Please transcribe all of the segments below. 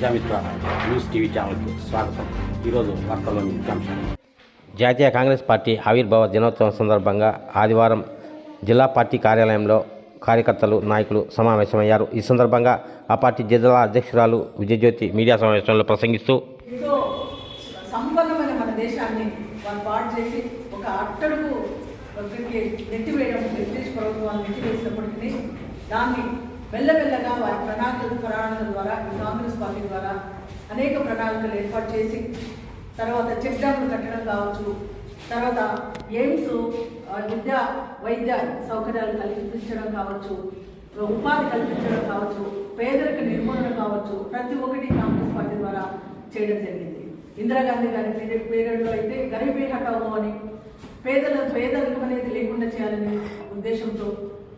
Prajamitra news TV ఛానల్కి స్వాగతం. ఈరోజు వార్తల్లోని ముఖ్యాంశాలు జాతీయ కాంగ్రెస్ పార్టీ ఆవిర్భావ దినోత్సవం సందర్భంగా ఆదివారం జిల్లా పార్టీ కార్యాలయంలో కార్యకర్తలు నాయకులు సమావేశమయ్యారు. ఈ సందర్భంగా ఆ పార్టీ జిల్లా అధ్యక్షురాలు విజయజ్యోతి మీడియా సమావేశంలో ప్రసంగిస్తూ ఎంతో సంపన్నమైన మన దేశాన్ని వాళ్ళు పాడు చేసి ఒక అట్టడుగు దగ్గరికి నెట్టివేయడం బ్రిటిష్ ప్రభుత్వాన్ని నెట్టివేసినప్పటికీ దాన్ని మెల్లమెల్లగా వారి ప్రణాళికలు ప్రణాళికల ద్వారా కాంగ్రెస్ పార్టీ ద్వారా అనేక ప్రణాళికలు ఏర్పాటు చేసి తర్వాత చెక్ డ్యాములు కట్టడం కావచ్చు తర్వాత ఎయిమ్స్ విద్య వైద్య సౌకర్యాలు కల్పించడం కావచ్చు ఉపాధి కల్పించడం కావచ్చు పేదరిక నిర్మూలన కావచ్చు ప్రతి ఒక్కటి కాంగ్రెస్ పార్టీ ద్వారా చేయడం జరిగింది. ఇందిరాగాంధీ గారి పీరియడ్లో అయితే గరీబీ హటావో అని పేదల పేదరికం అనేది లేకుండా చేయాలనే ఉద్దేశంతో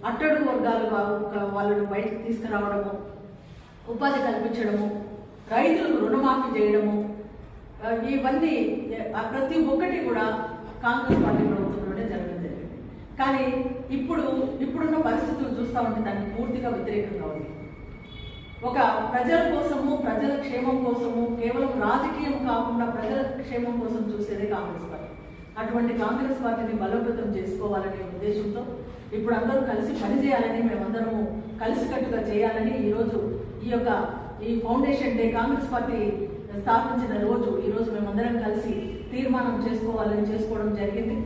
అట్టడుగు వర్గాలు వాళ్ళను బయటకు తీసుకురావడము ఉపాధి కల్పించడము రైతులకు రుణమాఫీ చేయడము ఇవన్నీ ప్రతి ఒక్కటి కూడా కాంగ్రెస్ పార్టీ ప్రభుత్వంలోనే జరగడం జరిగింది. కానీ ఇప్పుడు ఇప్పుడున్న పరిస్థితులు చూస్తా ఉంటే దానికి పూర్తిగా వ్యతిరేకంగా ఉంది. ఒక ప్రజల కోసము ప్రజల క్షేమం కోసము కేవలం రాజకీయం కాకుండా ప్రజల క్షేమం కోసం చూసేదే కాంగ్రెస్ పార్టీ. అటువంటి కాంగ్రెస్ పార్టీని బలోపేతం చేసుకోవాలనే ఉద్దేశంతో ఇప్పుడు అందరూ కలిసి పనిచేయాలని మేమందరము కలిసికట్టుగా చేయాలని ఈరోజు ఈ యొక్క ఈ ఫౌండేషన్ డే కాంగ్రెస్ పార్టీ స్థాపించిన రోజు ఈరోజు మేమందరం కలిసి తీర్మానం చేసుకోవాలని చేసుకోవడం జరిగింది.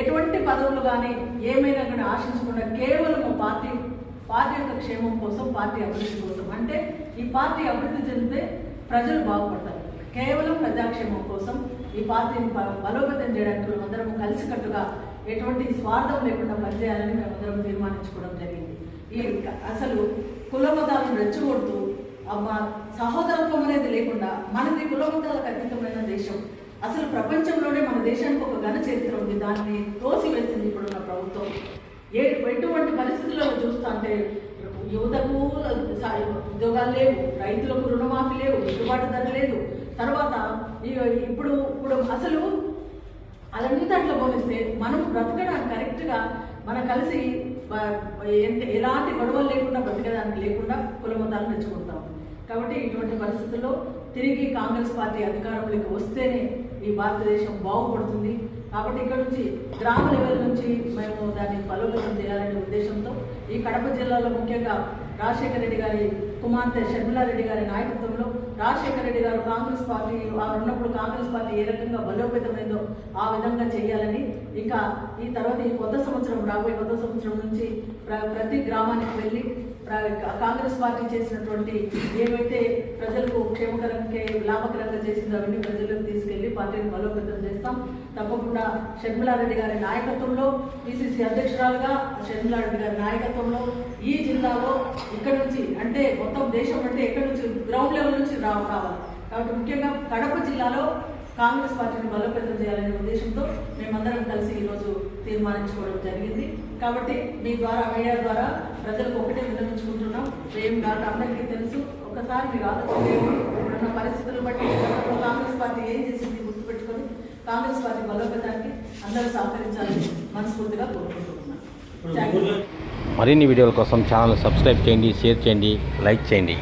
ఎటువంటి పదవులు కానీ ఏమైనా కానీ ఆశించకుండా కేవలం పార్టీ పార్టీ యొక్క క్షేమం కోసం పార్టీ అభివృద్ధి కోసం. అంటే ఈ పార్టీ అభివృద్ధి చెందితే ప్రజలు బాగుపడతారు. కేవలం ప్రజాక్షేమం కోసం ఈ పార్టీని బ- బలోపేతం చేయడానికి మేమందరం కలిసికట్టుగా ఎటువంటి స్వార్థం లేకుండా పనిచేయాలని మేమందరం తీర్మానించుకోవడం జరిగింది. ఈ అసలు కులమతాలను రెచ్చగొడుతూ అమ్మ సహోదరత్వం అనేది లేకుండా మనది కులమతాలకు అతీతమైన దేశం. అసలు ప్రపంచంలోనే మన దేశానికి ఒక ఘన చరిత్ర ఉంది. దాన్ని తోసివేసింది ఇప్పుడున్న ప్రభుత్వం. ఏ ఎటువంటి పరిస్థితుల్లో చూస్తా అంటే యువతకు ఉద్యోగాలు లేవు రైతులకు రుణమాఫీ లేవు గిట్టుబాటు ధర లేదు. తర్వాత ఇప్పుడు ఇప్పుడు అసలు అవన్నీ దాంట్లో పోలిస్తే మనం బ్రతకడానికి కరెక్ట్గా మనం కలిసి ఎంత- ఎలాంటి గొడవలు లేకుండా బ్రతకడానికి లేకుండా కుల మతాలను తెచ్చుకుంటాం కాబట్టి ఇటువంటి పరిస్థితుల్లో తిరిగి కాంగ్రెస్ పార్టీ అధికారంలోకి వస్తేనే ఈ భారతదేశం బాగుపడుతుంది. కాబట్టి ఇక్కడ నుంచి గ్రామ లెవెల్ నుంచి మేము దాన్ని బలోపేతం చేయాలనే ఉద్దేశంతో ఈ కడప జిల్లాలో ముఖ్యంగా రాజశేఖర రెడ్డి గారి కుమార్తె షర్మిలారెడ్డి గారి నాయకత్వంలో రాజశేఖర రెడ్డి గారు కాంగ్రెస్ పార్టీ వారు ఉన్నప్పుడు కాంగ్రెస్ పార్టీ ఏ రకంగా బలోపేతమైందో ఆ విధంగా చేయాలని ఇంకా ఈ తర్వాత ఈ కొత్త సంవత్సరం రాబోయే కొత్త సంవత్సరం నుంచి ప్ర- ప్రతి గ్రామానికి వెళ్ళి ప్ర- కాంగ్రెస్ పార్టీ చేసినటువంటి ఏవైతే ప్రజలకు క్షేమకరంగా లాభకరంగా చేసిందో అవన్నీ ప్రజలకు తీసుకెళ్ళి పార్టీని బలోపేతం చేస్తాం. తప్పకుండా షర్మిలారెడ్డి గారి నాయకత్వంలో పిసిసి అధ్యక్షురాలుగా షర్మిలారెడ్డి గారి నాయకత్వంలో ఈ జిల్లాలో ఇక్కడ నుంచి అంటే మొత్తం దేశం అంటే ఎక్కడి నుంచి గ్రౌండ్ లెవెల్ నుంచి రా రావాలి కాబట్టి ముఖ్యంగా కడప జిల్లాలో కాంగ్రెస్ పార్టీని బలోపేతం చేయాలనే ఉద్దేశంతో మేమందరం కలిసి ఈరోజు తీర్మానించుకోవడం జరిగింది. కాబట్టి మీ ద్వారా మీడియా ద్వారా ప్రజలకు ఒకటే విన్నవించుకుంటున్నాం. ఏం కాదు అందరికీ తెలుసు. ఒకసారి మీరు ఇప్పుడున్న పరిస్థితులు బట్టి కాంగ్రెస్ పార్టీ ఏం చేసింది గుర్తుపెట్టుకొని కాంగ్రెస్ పార్టీ బలోపేతానికి అందరూ సహకరించాలని మనస్ఫూర్తిగా కోరుకుంటున్నాను యూ మరిన్ని వీడియోల కోసం ఛానల్ సబ్స్క్రైబ్ చేయండి షేర్ చేయండి లైక్ చేయండి.